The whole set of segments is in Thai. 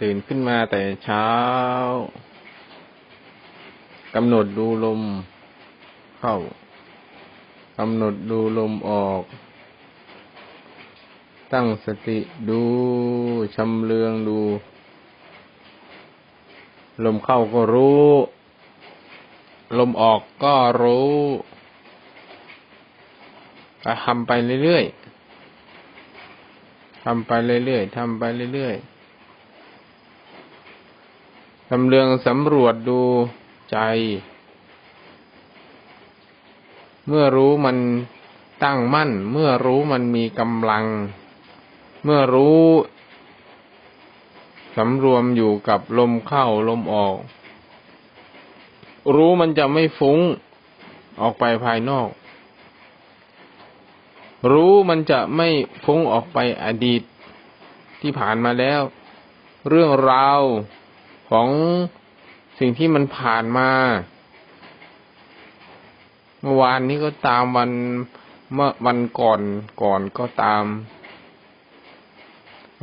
ตื่นขึ้นมาแต่เช้ากำหนดดูลมเข้ากำหนดดูลมออก ตั้งสติดูชำเลืองดู ลมเข้าก็รู้ ลมออกก็รู้ทำไปเรื่อยๆทำไปเรื่อยๆทำไปเรื่อยๆ ทำเรืองสำรวจดูใจ เมื่อรู้มันตั้งมั่น เมื่อรู้มันมีกำลัง เมื่อรู้สำรวมอยู่กับลมเข้าลมออก รู้มันจะไม่ฟุ้งออกไปภายนอก รู้มันจะไม่ฟุ้งออกไปอดีตที่ผ่านมาแล้ว เรื่องราว ของสิ่งที่มันผ่านมา เมื่อวานนี้ก็ตามวันเมื่อวันก่อนก่อนก็ตาม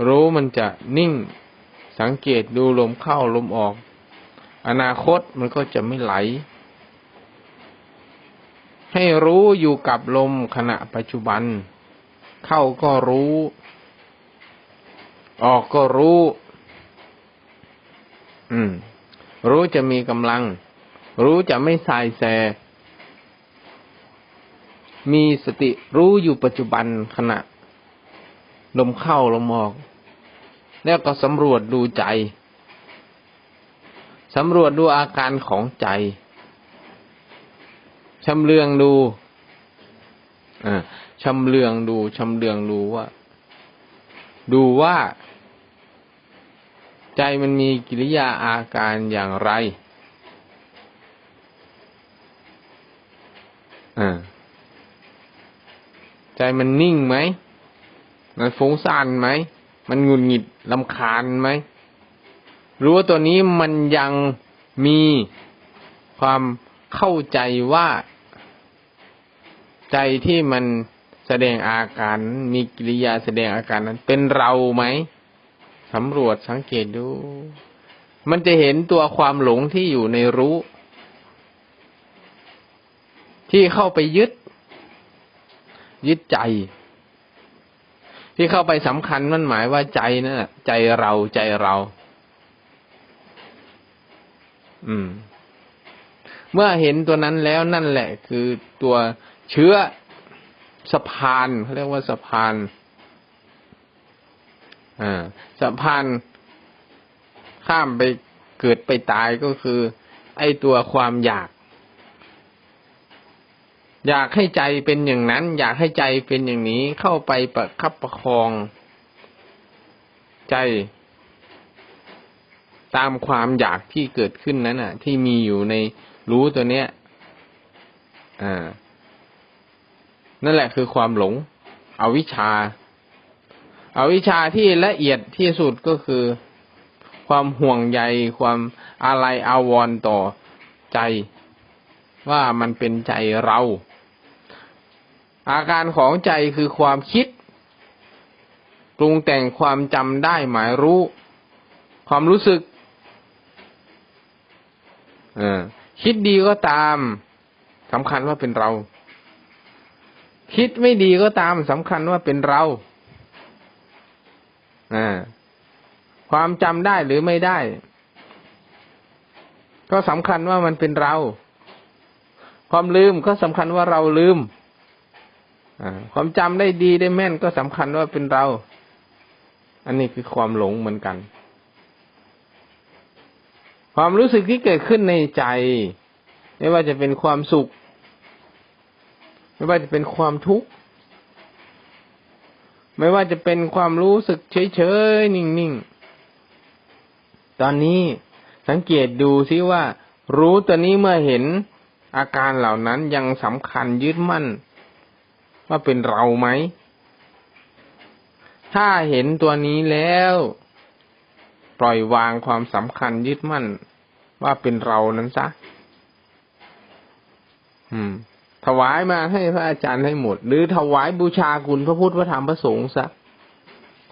รู้มันจะนิ่งสังเกตดูลมเข้าลมออก อนาคตมันก็จะไม่ไหล ให้รู้อยู่กับลมขณะปัจจุบัน เข้าก็รู้ ออกก็รู้ อืม รู้จะมีกำลัง รู้จะไม่สายแส มีสติรู้อยู่ปัจจุบันขณะลมเข้าลมออก แล้วก็สำรวจดูใจสำรวจดูอาการของใจชำเลืองดูอ่าชำเลืองดูชำเลืองดูว่า ดูว่า ใจมันมีกิริยาอาการอย่างไรใจมันนิ่งไหม มันฟุ้งซ่านไหม มันหงุดหงิดลำคาญไหม รู้ว่าตัวนี้มันยังมีความเข้าใจว่า ใจที่มันแสดงอาการ มีกิริยาแสดงอาการนั้น เป็นเราไหม สำรวจสังเกตดู มันจะเห็นตัวความหลงที่อยู่ในรู้ ที่เข้าไปยึด ยึดใจ ที่เข้าไปสำคัญมันหมายว่าใจนั่นแหละใจเราใจเรา อืม เมื่อเห็นตัวนั้นแล้วนั่นแหละ คือตัวเชื้อสะพานเขาเรียกว่าสะพาน อสะพานข้ามไปเกิดไปตายก็คือ ไอตัวความอยาก อยากให้ใจเป็นอย่างนั้น อยากให้ใจเป็นอย่างนี้เข้าไปประคับประคอง ใจ ตามความอยากที่เกิดขึ้นนั้นอะ ที่มีอยู่ในรู้ตัวเนี้ย อ่า นั่นแหละคือความหลง อวิชชา อาวิชาที่ละเอียดที่สุดก็คือ ความห่วงใยความอะไรอาวรต่อใจ ว่ามันเป็นใจเรา อาการของใจคือความคิดปรุงแต่งความจำได้หมายรู้ ความรู้สึกออคิดดีก็ตามสำคัญว่าเป็นเรา คิดไม่ดีก็ตามสำคัญว่าเป็นเรา ความจำได้หรือไม่ได้ ก็สำคัญว่ามันเป็นเรา ความลืมก็สำคัญว่าเราลืมความจำได้ดีได้แม่นก็สำคัญว่าเป็นเรา อันนี้คือความหลงเหมือนกัน ความรู้สึกที่เกิดขึ้นในใจ ไม่ว่าจะเป็นความสุข ไม่ว่าจะเป็นความทุกข์ ไม่ว่าจะเป็นความรู้สึกเฉยๆ นิ่งๆ ตอนนี้สังเกตดูซิว่า รู้ตัวนี้เมื่อเห็นอาการเหล่านั้นยังสำคัญยึดมั่น ว่าเป็นเราไหม ถ้าเห็นตัวนี้แล้ว ปล่อยวางความสำคัญยึดมั่น ว่าเป็นเรานั้นซะ อืม ถวายมาให้พระอาจารย์ให้หมด หรือถวายบูชาคุณพระพุทธพระธรรมพระสงฆ์ซะ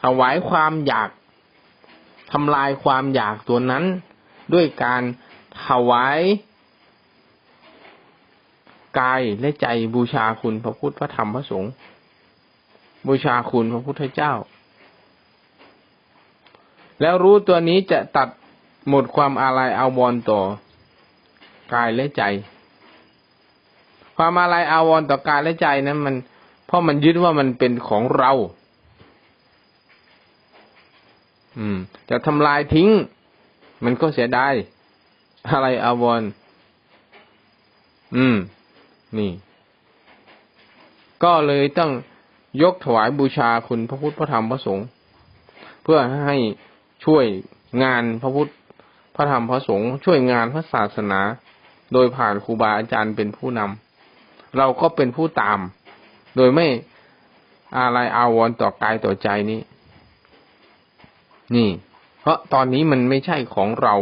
ถวายความอยากทำลายความอยากตัวนั้น ด้วยการถวายกายและใจบูชาคุณพระพุทธพระธรรมพระสงฆ์บูชาคุณพระพุทธเจ้า แล้วรู้ตัวนี้จะตัดหมดความอาลัยเอาวรณ์ต่อกายและใจ ความอาลัยอาวรต่อกายและใจนั้นมัน เพราะมันยึดว่ามันเป็นของเรา อืม จะทำลายทิ้ง มันก็เสียดายอะไรอาวร อืม นี่ ก็เลยต้องยกถวายบูชาคุณพระพุทธพระธรรมพระสงฆ์เพื่อให้ช่วยงานพระพุทธพระธรรมพระสงฆ์ช่วยงานพระศาสนา โดยผ่านครูบาอาจารย์เป็นผู้นำ เราก็เป็นผู้ตาม โดยไม่อะไรอาวรต่อกายต่อใจนี้ นี่ เพราะตอนนี้มันไม่ใช่ของเรา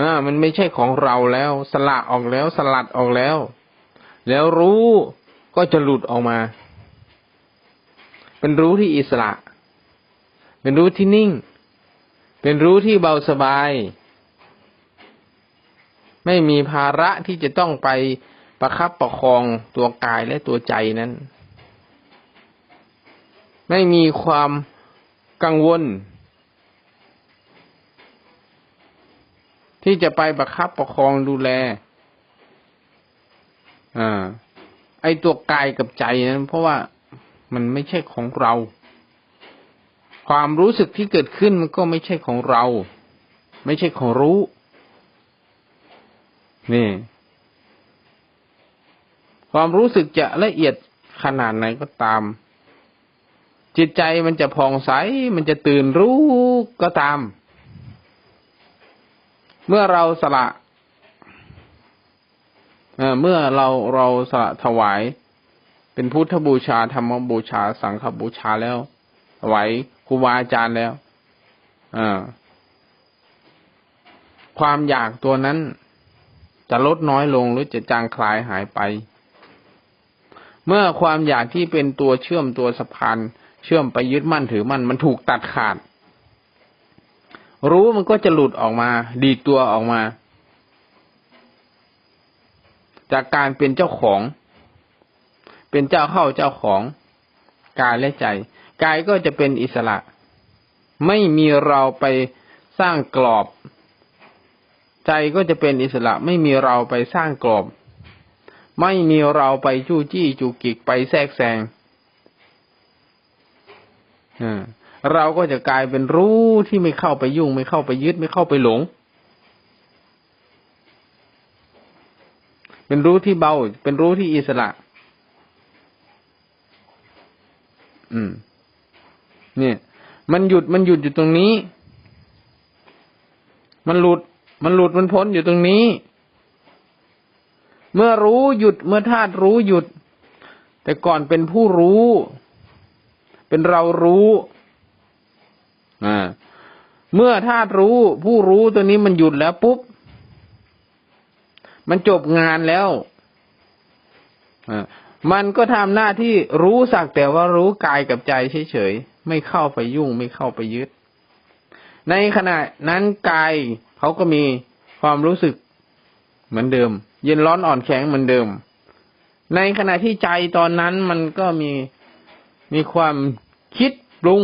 อ่ามันไม่ใช่ของเราแล้ว สละออกแล้วสลัดออกแล้ว แล้วรู้ก็จะหลุดออกมา เป็นรู้ที่อิสระ เป็นรู้ที่นิ่ง เป็นรู้ที่เบาสบาย ไม่มีภาระที่จะต้องไป ประคับประคองตัวกายและตัวใจนั้น ไม่มีความกังวล ที่จะไปประคับประคองดูแลอ่าไอตัวกายกับใจนั้น เพราะว่ามันไม่ใช่ของเรา ความรู้สึกที่เกิดขึ้นมันก็ไม่ใช่ของเรา ไม่ใช่ของรู้ นี่ ความรู้สึกจะละเอียดขนาดไหนก็ตาม จิตใจมันจะผ่องใส มันจะตื่นรู้ก็ตาม เมื่อเราสละเมื่อเราเราสละถวาย เป็นพุทธบูชาธรรมบูชา สังฆบูชาแล้วถวายครูบาอาจารย์แล้วอความอยากตัวนั้นจะลดน้อยลงหรือจะจางคลายหายไป เมื่อความอยากที่เป็นตัวเชื่อมตัวสะพานเชื่อมไปยึดมั่นถือมั่นมันถูกตัดขาด รู้มันก็จะหลุดออกมา ดีตัวออกมา จากการเป็นเจ้าของ เป็นเจ้าเข้าเจ้าของกายและใจกายก็จะเป็นอิสระ ไม่มีเราไปสร้างกรอบ ใจก็จะเป็นอิสระ ไม่มีเราไปสร้างกรอบ ไม่มีเราไปจู้จี้จูกิกไปแทรกแซงเราก็จะกลายเป็นรู้ที่ไม่เข้าไปยุ่ง ไม่เข้าไปยึดไม่เข้าไปหลง เป็นรู้ที่เบา เป็นรู้ที่อิสระ อืม เนี่ย มันหยุดมันหยุดอยู่ตรงนี้ มันหลุด มันหลุดมันพ้นอยู่ตรงนี้ เมื่อรู้หยุดเมื่อธาตุรู้หยุด แต่ก่อนเป็นผู้รู้ เป็นเรารู้อ่าเมื่อธาตุรู้ ผู้รู้ตัวนี้มันหยุดแล้วปุ๊บ มันจบงานแล้วมันก็ทำหน้าที่รู้สักแต่ว่ารู้กายกับใจเฉยๆ ไม่เข้าไปยุ่งไม่เข้าไปยึด ในขณะนั้นกายเขาก็มีความรู้สึกเหมือนเดิม เย็นร้อนอ่อนแข็งเหมือนเดิม ในขณะที่ใจตอนนั้นมันก็มีมีความคิดปรุง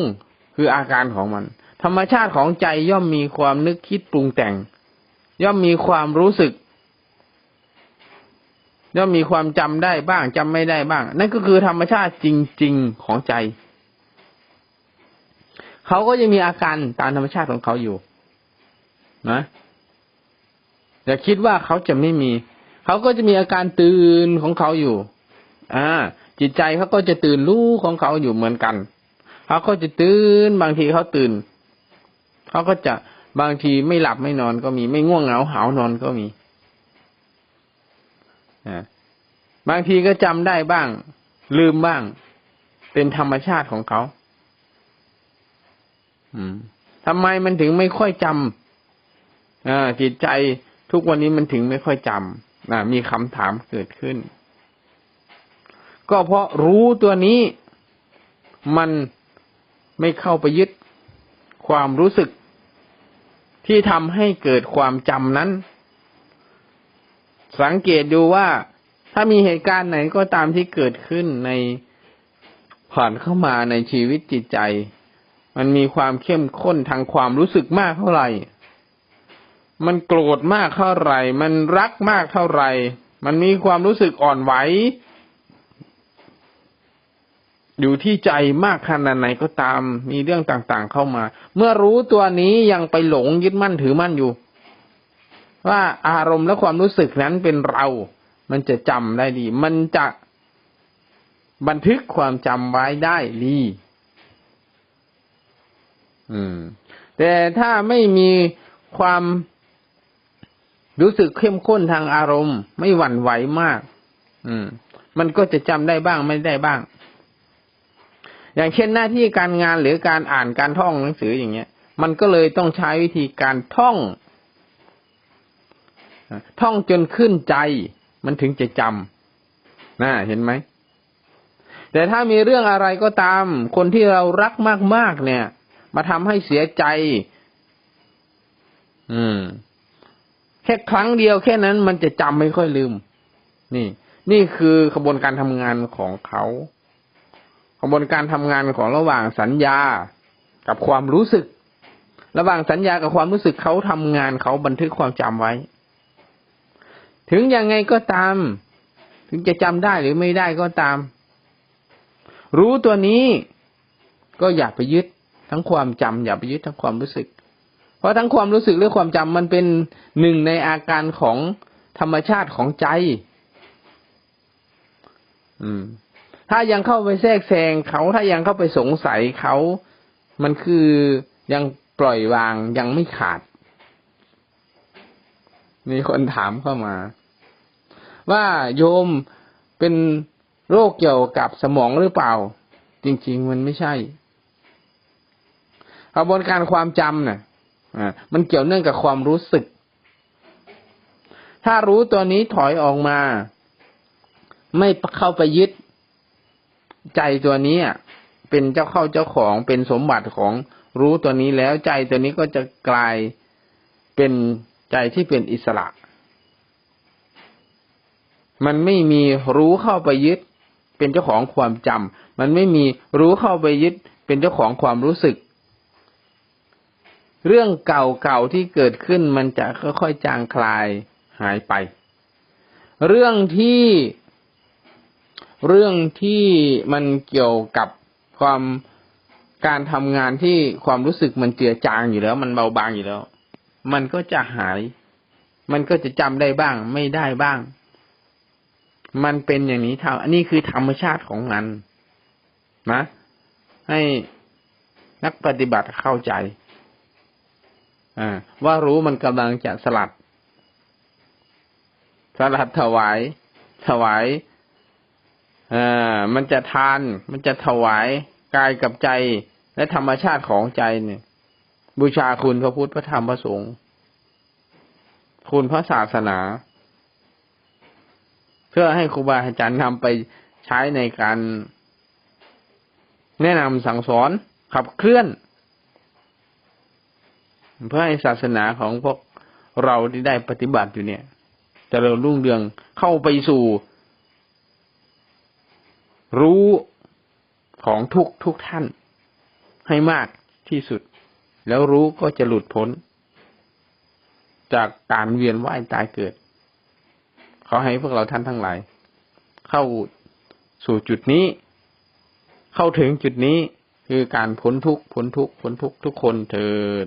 คืออาการของมัน ธรรมชาติของใจย่อมมีความนึกคิดปรุงแต่ง ย่อมมีความรู้สึก ย่อมมีความจำได้บ้างจำไม่ได้บ้าง นั่นก็คือธรรมชาติจริง ๆของใจ เขาก็ยังมีอาการตามธรรมชาติของเขาอยู่ นะอย่าคิดว่าเขาจะไม่มี เขาก็จะมีอาการตื่นของเขาอยู่ อ่า จิตใจเขาก็จะตื่นรู้ของเขาอยู่เหมือนกัน เขาก็จะตื่นบางทีเขาตื่น เขาก็จะบางทีไม่หลับไม่นอนก็มี ไม่ง่วงเหงาหานอนก็มีบางทีก็จำได้บ้าง ลืมบ้าง เป็นธรรมชาติของเขาทำไมมันถึงไม่ค่อยจำจิตใจทุกวันนี้มันถึงไม่ค่อยจำมีคำถามเกิดขึ้น ก็เพราะรู้ตัวนี้มันไม่เข้าไปยึดความรู้สึก ที่ทำให้เกิดความจำนั้น สังเกตดูว่าถ้ามีเหตุการณ์ไหนก็ตามที่เกิดขึ้นในผ่านเข้ามาในชีวิตจิตใจ มันมีความเข้มข้นทางความรู้สึกมากเท่าไหร่ มันโกรธมากเท่าไหร่ มันรักมากเท่าไหร่ มันมีความรู้สึกอ่อนไหว อยู่ที่ใจมากขนาดไหนก็ตาม มีเรื่องต่างๆเข้ามา เมื่อรู้ตัวนี้ยังไปหลงยึดมั่นถือมั่นอยู่ ว่าอารมณ์และความรู้สึกนั้นเป็นเรา มันจะจำได้ดี มันจะบันทึกความจำไว้ได้ดี อืม แต่ถ้าไม่มีความ รู้สึกเข้มข้นทางอารมณ์ ไม่หวั่นไหวมาก อืม มันก็จะจำได้บ้างไม่ได้บ้าง อย่างเช่นหน้าที่การงานหรือการอ่านการท่องหนังสืออย่างเงี้ย มันก็เลยต้องใช้วิธีการท่อง ท่องจนขึ้นใจ มันถึงจะจำนะเห็นไหมแต่ถ้ามีเรื่องอะไรก็ตาม คนที่เรารักมากๆเนี่ย มาทำให้เสียใจ อืม แค่ครั้งเดียวแค่นั้นมันจะจำไม่ค่อยลืม นี่ นี่คือขบวนการทำงานของเขาขบวนการทำงานของระหว่างสัญญากับความรู้สึก ระหว่างสัญญากับความรู้สึกเขาทำงานเขาบันทึกความจำไว้ ถึงยังไงก็ตาม ถึงจะจำได้หรือไม่ได้ก็ตาม รู้ตัวนี้ก็อย่าไปยึดทั้งความจำอย่าไปยึดทั้งความรู้สึก เพราะทั้งความรู้สึกและความจำมันเป็นหนึ่งในอาการของธรรมชาติของใจ อืม ถ้ายังเข้าไปแทรกแซงเขาถ้ายังเข้าไปสงสัยเขา มันคือยังปล่อยวางยังไม่ขาด มีคนถามเข้ามา ว่าโยมเป็นโรคเกี่ยวกับสมองหรือเปล่า จริง ๆ มันไม่ใช่กระบวนการความจำน่ะอ่า มันเกี่ยวเนื่องกับความรู้สึก ถ้ารู้ตัวนี้ถอยออกมา ไม่เข้าไปยึด ใจตัวนี้เป็นเจ้าเข้าเจ้าของเป็นสมบัติของรู้ตัวนี้แล้วใจตัวนี้ก็จะกลายเป็นใจที่เป็นอิสระ มันไม่มีรู้เข้าไปยึด เป็นเจ้าของความจำมันไม่มีรู้เข้าไปยึด เป็นเจ้าของความรู้สึก เรื่องเก่าๆที่เกิดขึ้นมันจะค่อยๆจางคลายหายไป เรื่องที่เรื่องที่มันเกี่ยวกับความการทำงานที่ความรู้สึกมันเจือจางอยู่แล้ว มันเบาบางอยู่แล้ว มันก็จะหาย มันก็จะจำได้บ้าง ไม่ได้บ้าง มันเป็นอย่างนี้เท่าอันนี้คือธรรมชาติของมันนะ ให้นักปฏิบัติเข้าใจ อ่า ว่ารู้มันกำลังจะสลัด สลัดถวาย ถวายอ่ามันจะทาน มันจะถวายกายกับใจ และธรรมชาติของใจเนี่ย บูชาคุณพระพุทธพระธรรมพระสงฆ์คุณพระศาสนา เพื่อให้ครูบาอาจารย์นำไปใช้ในการแนะนำสั่งสอนขับเคลื่อน เพื่อให้ศาสนาของพวกเราที่ได้ปฏิบัติอยู่เนี่ยจะเริญรุ่งเรืองเข้าไปสู่ รู้ของทุกทุกท่าน ให้มากที่สุด แล้วรู้ก็จะหลุดพ้น จากการเวียนว่ายตายเกิดขอให้พวกเราท่านทั้งหลาย เข้าสู่จุดนี้ เข้าถึงจุดนี้คือการพ้นทุกพ้นทุกพ้นทุกทุกคนเถิด